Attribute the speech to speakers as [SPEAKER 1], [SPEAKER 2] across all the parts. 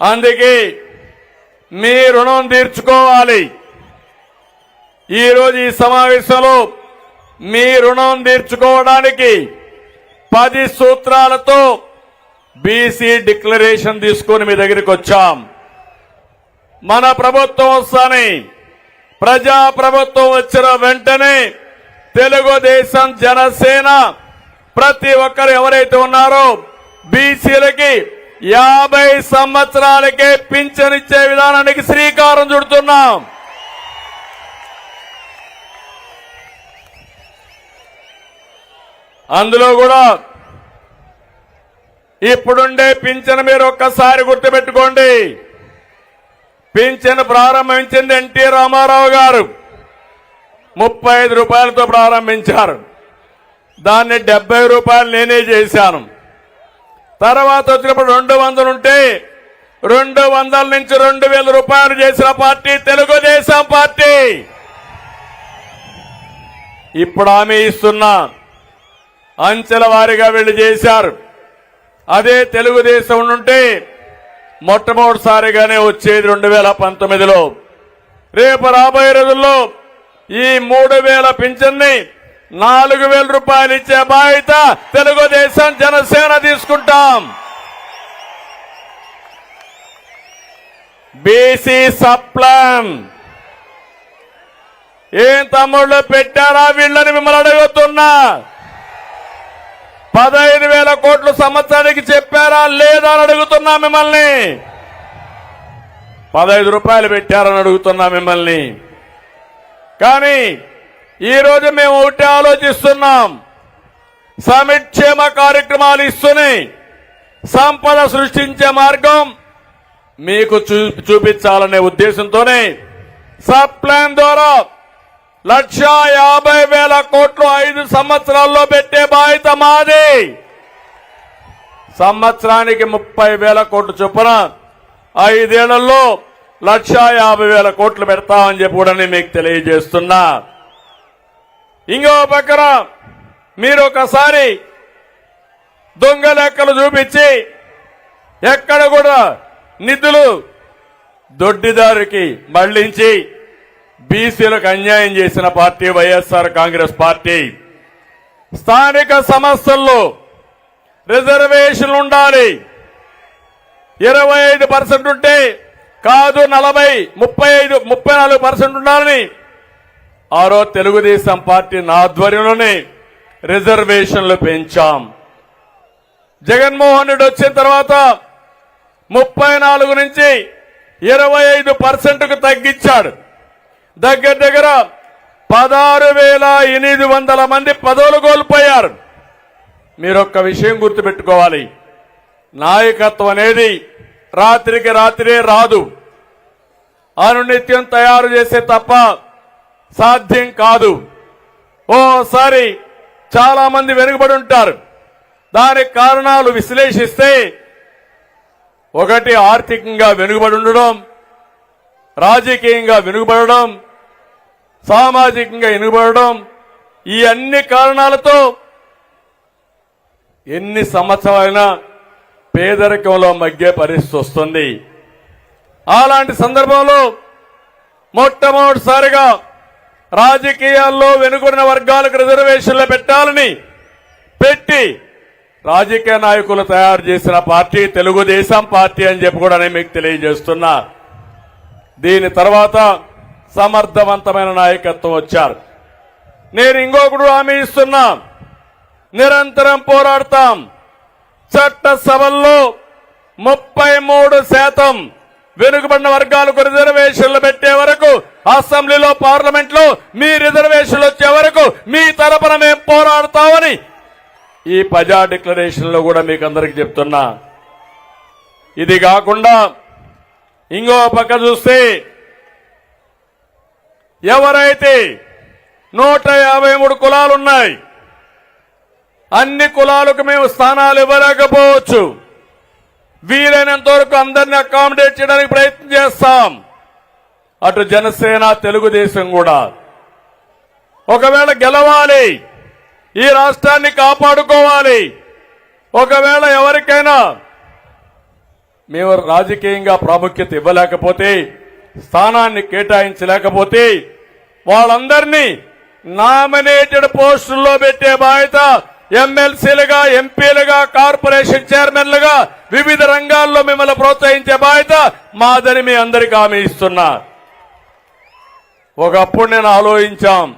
[SPEAKER 1] అందుకే మీ రుణం తీర్చుకోవాలి. ఈరోజు ఈ సమావేశంలో మీ రుణం తీర్చుకోవడానికి పది సూత్రాలతో బీసీ డిక్లరేషన్ తీసుకొని మీ దగ్గరికి వచ్చాం. మన ప్రభుత్వం వస్తాని ప్రజా ప్రభుత్వం వచ్చిన వెంటనే తెలుగుదేశం జనసేన ప్రతి ఒక్కరు ఎవరైతే ఉన్నారో బీసీలకి యాభై సంవత్సరాలకే పింఛనిచ్చే విధానానికి శ్రీకారం చుడుతున్నాం. అందులో కూడా ఇప్పుడుండే పింఛన్ మీరు ఒక్కసారి గుర్తుపెట్టుకోండి. పింఛన్ ప్రారంభించింది ఎన్టీ రామారావు గారు. ముప్పై ఐదు రూపాయలతో ప్రారంభించారు. దాన్ని డెబ్బై రూపాయలు నేనే చేశాను. తర్వాత వచ్చినప్పుడు రెండు వందలు ఉంటే రెండు వందల నుంచి రెండు వేల రూపాయలు చేసిన పార్టీ తెలుగుదేశం పార్టీ. ఇప్పుడు ఆమె ఇస్తున్నా అంచెల వారీగా వీళ్ళు చేశారు. అదే తెలుగుదేశం నుండి మొట్టమొదటిసారిగానే వచ్చేది రెండు వేల పంతొమ్మిదిలో. రేపు రాబోయే రోజుల్లో ఈ మూడు వేల పింఛన్ని నాలుగు వేల రూపాయలు ఇచ్చే బాధ్యత తెలుగుదేశం జనసేన తీసుకుంటాం. BC subplan. ఏం తమ్ముళ్ళు పెట్టారా వీళ్ళని మిమ్మల్ని అడుగుతున్నా. పదహైదు వేల కోట్లు సంవత్సరానికి చెప్పారా లేదా అని అడుగుతున్నా మిమ్మల్ని. పదహైదు రూపాయలు పెట్టారని అడుగుతున్నా మిమ్మల్ని. కానీ ఈరోజు మేము ఒకటి ఆలోచిస్తున్నాం. సమిక్షేమ కార్యక్రమాలు ఇస్తూనే సంపద సృష్టించే మార్గం మీకు చూ చూపించాలనే ఉద్దేశంతోనే సబ్ ప్లాన్ ద్వారా లక్ష యాభై వేల కోట్లు ఐదు సంవత్సరాల్లో పెట్టే బాధ్యత మాది. సంవత్సరానికి ముప్పై వేల కోట్లు చొప్పున ఐదేళ్ళలో లక్ష యాభై వేల కోట్లు పెడతామని చెప్పి కూడా నేను మీకు తెలియజేస్తున్నా. ఇంకో పక్కన మీరు ఒకసారి దొంగ లెక్కలు చూపించి ఎక్కడ కూడా నిధులు దొడ్డిదారికి మళ్ళించి బీసీలకు అన్యాయం చేసిన పార్టీ వైఎస్ఆర్ కాంగ్రెస్ పార్టీ. స్థానిక సమస్యల్లో రిజర్వేషన్ ఉండాలి. ఇరవై ఐదు పర్సెంట్ ఉంటే కాదు నలభై ముప్పై ఐదు ముప్పై నాలుగు పర్సెంట్ ఉండాలని ఆరో తెలుగుదేశం పార్టీ నా ఆధ్వర్యంలోనే రిజర్వేషన్లు పెంచాం. జగన్మోహన్ రెడ్డి వచ్చిన తర్వాత ముప్పై నాలుగు నుంచి ఇరవై ఐదు పర్సెంట్కు తగ్గించాడు. దగ్గర దగ్గర పదహారు వేల ఎనిమిది వందల మంది పదవులు కోల్పోయారు. మీరు ఒక్క విషయం గుర్తుపెట్టుకోవాలి. నాయకత్వం అనేది రాత్రికి రాత్రే రాదు. అనునిత్యం తయారు చేసే తప్ప సాధ్యం కాదు. ఓసారి చాలా మంది వెనుకబడి ఉంటారు. దానికి కారణాలు విశ్లేషిస్తే ఒకటి ఆర్థికంగా వెనుకబడి ఉండడం రాజకీయంగా వెనుకబడడం సామాజికంగా వెనుకబడడం ఈ అన్ని కారణాలతో ఎన్ని సంవత్సరాలైనా పేదరికంలో మగ్గే పరిస్థితి వస్తుంది. అలాంటి సందర్భంలో మొట్టమొదటిసారిగా రాజకీయాల్లో వెనుకున్న వర్గాలకు రిజర్వేషన్లు పెట్టాలని పెట్టి రాజకీయ నాయకులు తయారు చేసిన పార్టీ తెలుగుదేశం పార్టీ అని చెప్పి కూడా నేను మీకు తెలియజేస్తున్నా. దీని తర్వాత సమర్థవంతమైన నాయకత్వం వచ్చారు. నేను ఇంకొకడు హామీ ఇస్తున్నా. నిరంతరం పోరాడతాం. చట్టసభల్లో ముప్పై మూడు శాతం వెనుకబడిన వర్గాలకు రిజర్వేషన్లు పెట్టే వరకు అసెంబ్లీలో పార్లమెంట్లో మీ రిజర్వేషన్లు వచ్చే వరకు మీ తరపున మేము పోరాడతామని ఈ ప్రజా డిక్లరేషన్లో కూడా మీకు అందరికి చెప్తున్నా. ఇది కాకుండా ఇంకో పక్క చూస్తే ఎవరైతే నూట యాభై మూడు కులాలున్నాయి అన్ని కులాలకు మేము స్థానాలు ఇవ్వలేకపోవచ్చు. వీలైనంత వరకు అందరిని అకామిడేట్ చేయడానికి ప్రయత్నం చేస్తాం. అటు జనసేన తెలుగుదేశం కూడా. ఒకవేళ గెలవాలి ఈ రాష్ట్రాన్ని కాపాడుకోవాలి ఒకవేళ ఎవరికైనా మేము రాజకీయంగా ప్రాముఖ్యత ఇవ్వలేకపోతే స్థానాన్ని కేటాయించలేకపోతే వాళ్ళందరినీ నామినేటెడ్ పోస్టుల్లో పెట్టే బాధ్యత ఎమ్మెల్సీలుగా ఎంపీలుగా కార్పొరేషన్ చైర్మన్లుగా వివిధ రంగాల్లో మిమ్మల్ని ప్రోత్సహించే బాధ్యత మాదని మీ అందరికీ హామీ ఇస్తున్నా. ఒకప్పుడు నేను ఆలోచించాం.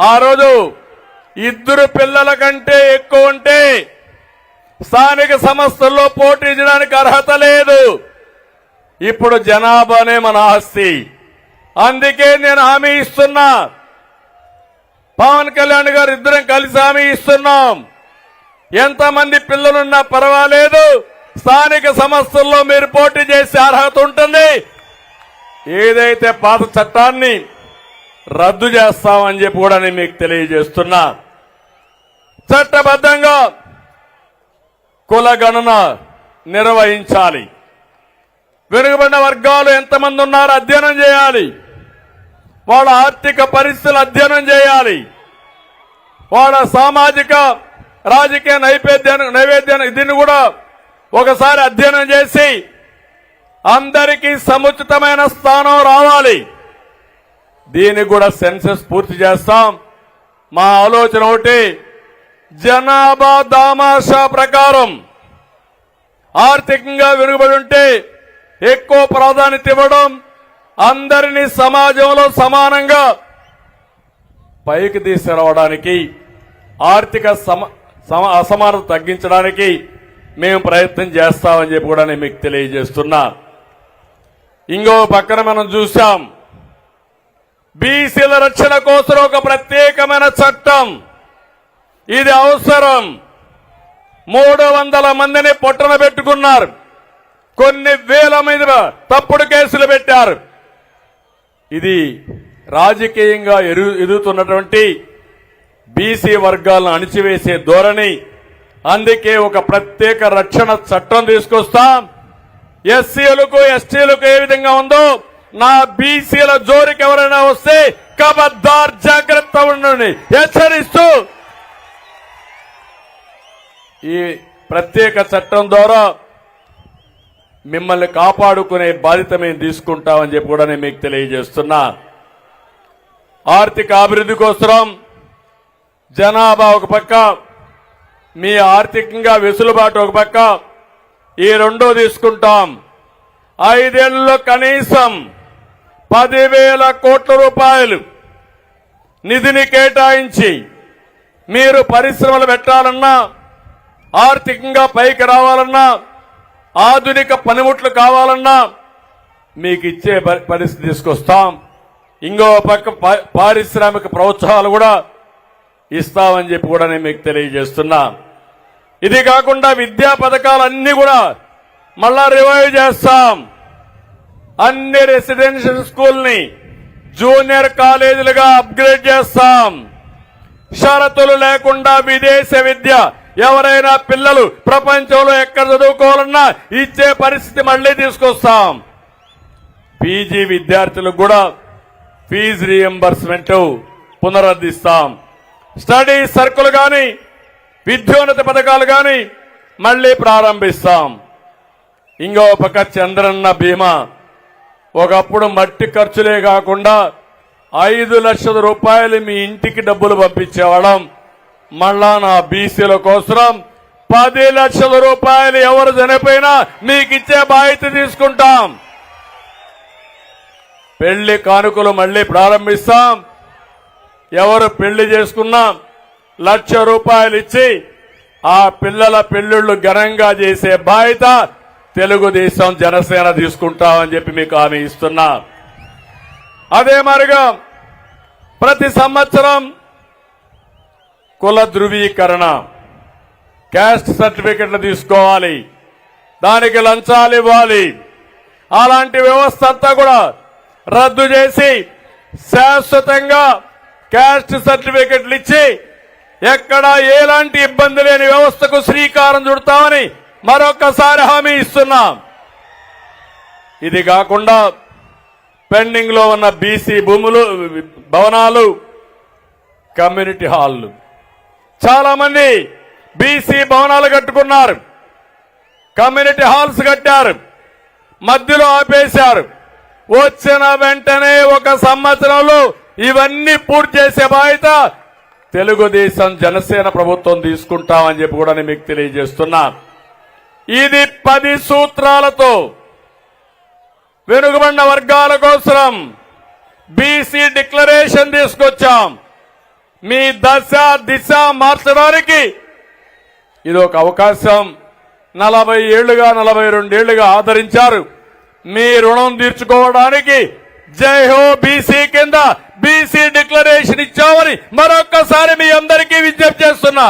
[SPEAKER 1] ఆ రోజు ఇద్దరు పిల్లల కంటే ఎక్కువ ఉంటే స్థానిక సంస్థల్లో పోటీ చేయడానికి అర్హత లేదు. ఇప్పుడు జనాభానే మన ఆస్తి. అందుకే నేను హామీ ఇస్తున్నా. పవన్ కళ్యాణ్ గారు ఇద్దరం కలిసి హామీ ఇస్తున్నాం. ఎంతమంది పిల్లలున్నా పర్వాలేదు. స్థానిక సంస్థల్లో మీరు పోటీ చేసే అర్హత ఉంటుంది. ఏదైతే పాత చట్టాన్ని రద్దు చేస్తామని చెప్పి కూడా నేను మీకు తెలియజేస్తున్నా. చట్టబద్ధంగా కుల గణన నిర్వహించాలి. వెనుకబడిన వర్గాలు ఎంతమంది ఉన్నారో అధ్యయనం చేయాలి. వాళ్ళ ఆర్థిక పరిస్థితులు అధ్యయనం చేయాలి. వాళ్ళ సామాజిక రాజకీయ నైవేద్యాన్ని నైవేద్యాన్ని దీన్ని కూడా ఒకసారి అధ్యయనం చేసి అందరికీ సముచితమైన స్థానం రావాలి. దీన్ని కూడా సెన్సెస్ పూర్తి చేస్తాం. మా ఆలోచన ఒకటి జనాభా దామాషా ప్రకారం ఆర్థికంగా వెనుకబడి ఉంటే ఎక్కువ ప్రాధాన్యత ఇవ్వడం అందరినీ సమాజంలో సమానంగా పైకి తీసుకురావడానికి ఆర్థిక సమ సమ- అసమానత తగ్గించడానికి మేము ప్రయత్నం చేస్తామని చెప్పి కూడా నేను మీకు తెలియజేస్తున్నా. ఇంకో పక్కన మనం చూసాం బీసీల రక్షణ కోసం ఒక ప్రత్యేకమైన చట్టం. ఇది అవసరం. మూడు వందల మందిని పొట్టన పెట్టుకున్నారు. కొన్ని వేల మీద తప్పుడు కేసులు పెట్టారు. ఇది రాజకీయంగా ఎరు ఎదుగుతున్నటువంటి బీసీ వర్గాలను అణిచివేసే ధోరణి. అందుకే ఒక ప్రత్యేక రక్షణ చట్టం తీసుకొస్తాం. ఎస్సీలకు ఎస్టీలకు ఏ విధంగా ఉందో నా బీసీల జోరికి ఎవరైనా వస్తే కబద్దార్ జాగ్రత్త ఉండండి. హెచ్చరిస్తూ ఈ ప్రత్యేక చట్టం ద్వారా మిమ్మల్ని కాపాడుకునే బాధ్యత మేము తీసుకుంటామని చెప్పి కూడా నేను మీకు తెలియజేస్తున్నా. ఆర్థిక అభివృద్ధి కోసం జనాభా ఒక పక్క మీ ఆర్థికంగా వెసులుబాటు ఒక పక్క ఈ రెండో తీసుకుంటాం. ఐదేళ్ళలో కనీసం పదివేల కోట్ల రూపాయలు నిధిని కేటాయించి మీరు పరిశ్రమలు పెట్టాలన్నా ఆర్థికంగా పైకి రావాలన్నా ఆధునిక పనిముట్లు కావాలన్నా మీకు ఇచ్చే పరి- పరిస్థితి తీసుకొస్తాం. ఇంకో పక్క పారిశ్రామిక ప్రోత్సాహాలు కూడా ఇస్తామని చెప్పి కూడా నేను మీకు తెలియజేస్తున్నా. ఇది కాకుండా విద్యా పథకాలన్నీ కూడా మళ్ళా రివైవ్ చేస్తాం. అన్ని రెసిడెన్షియల్ స్కూల్ని జూనియర్ కాలేజీలుగా అప్గ్రేడ్ చేస్తాం. షరతులు లేకుండా విదేశ విద్య ఎవరైనా పిల్లలు ప్రపంచంలో ఎక్కడ చదువుకోవాలన్నా ఇచ్చే పరిస్థితి మళ్ళీ తీసుకొస్తాం. పీజీ విద్యార్థులకు కూడా ఫీజు రియంబర్స్మెంట్ పునరుద్ధిస్తాం. స్టడీ సర్కులు కానీ విద్యోన్నత పథకాలు కానీ మళ్ళీ ప్రారంభిస్తాం. ఇంకో పక్క చంద్రన్న బీమా. ఒకప్పుడు మట్టి ఖర్చులే కాకుండా ఐదు లక్షల రూపాయలు మీ ఇంటికి డబ్బులు పంపించేవాళ్ళం. మళ్ళా నా బీసీల కోసం పది లక్షల రూపాయలు ఎవరు చనిపోయినా మీకు ఇచ్చే బాధ్యత తీసుకుంటాం. పెళ్ళి కానుకలు మళ్ళీ ప్రారంభిస్తాం. ఎవరు పెళ్ళి చేసుకున్నాం లక్ష రూపాయలు ఇచ్చి ఆ పిల్లల పెళ్ళిళ్ళు ఘనంగా చేసే బాధ్యత తెలుగుదేశం జనసేన తీసుకుంటామని చెప్పి మీకు హామీ ఇస్తున్నా. అదే మరిగా ప్రతి సంవత్సరం కుల ధృవీకరణ క్యాస్ట్ సర్టిఫికెట్లు తీసుకోవాలి దానికి లంచాలు ఇవ్వాలి. అలాంటి వ్యవస్థ అంతా కూడా రద్దు చేసి శాశ్వతంగా క్యాస్ట్ సర్టిఫికెట్లు ఇచ్చి ఎక్కడ ఎలాంటి ఇబ్బంది లేని వ్యవస్థకు శ్రీకారం చుడతామని మరొకసారి హామీ ఇస్తున్నాం. ఇది కాకుండా పెండింగ్లో ఉన్న బీసీ భూములు భవనాలు కమ్యూనిటీ హాల్లు. చాలా మంది బీసీ భవనాలు కట్టుకున్నారు. కమ్యూనిటీ హాల్స్ కట్టారు. మధ్యలో ఆపేశారు. వచ్చిన వెంటనే ఒక సంవత్సరంలో ఇవన్నీ పూర్తి చేసే బాధ్యత తెలుగుదేశం జనసేన ప్రభుత్వం తీసుకుంటామని చెప్పి కూడా నేను మీకు తెలియజేస్తున్నా. ఇది పది సూత్రాలతో వెనుకబడిన వర్గాల కోసం బీసీ డిక్లరేషన్ తీసుకొచ్చాం. మీ దశ దిశ మార్చడానికి ఇది ఒక అవకాశం. నలభై ఏళ్ళుగా నలభై రెండేళ్ళుగా ఆదరించారు. మీ రుణం తీర్చుకోవడానికి జై హో బీసీ కింద బీసీ డిక్లరేషన్ ఇచ్చామని మరొక్కసారి మీ అందరికీ విజ్ఞప్తి చేస్తున్నా.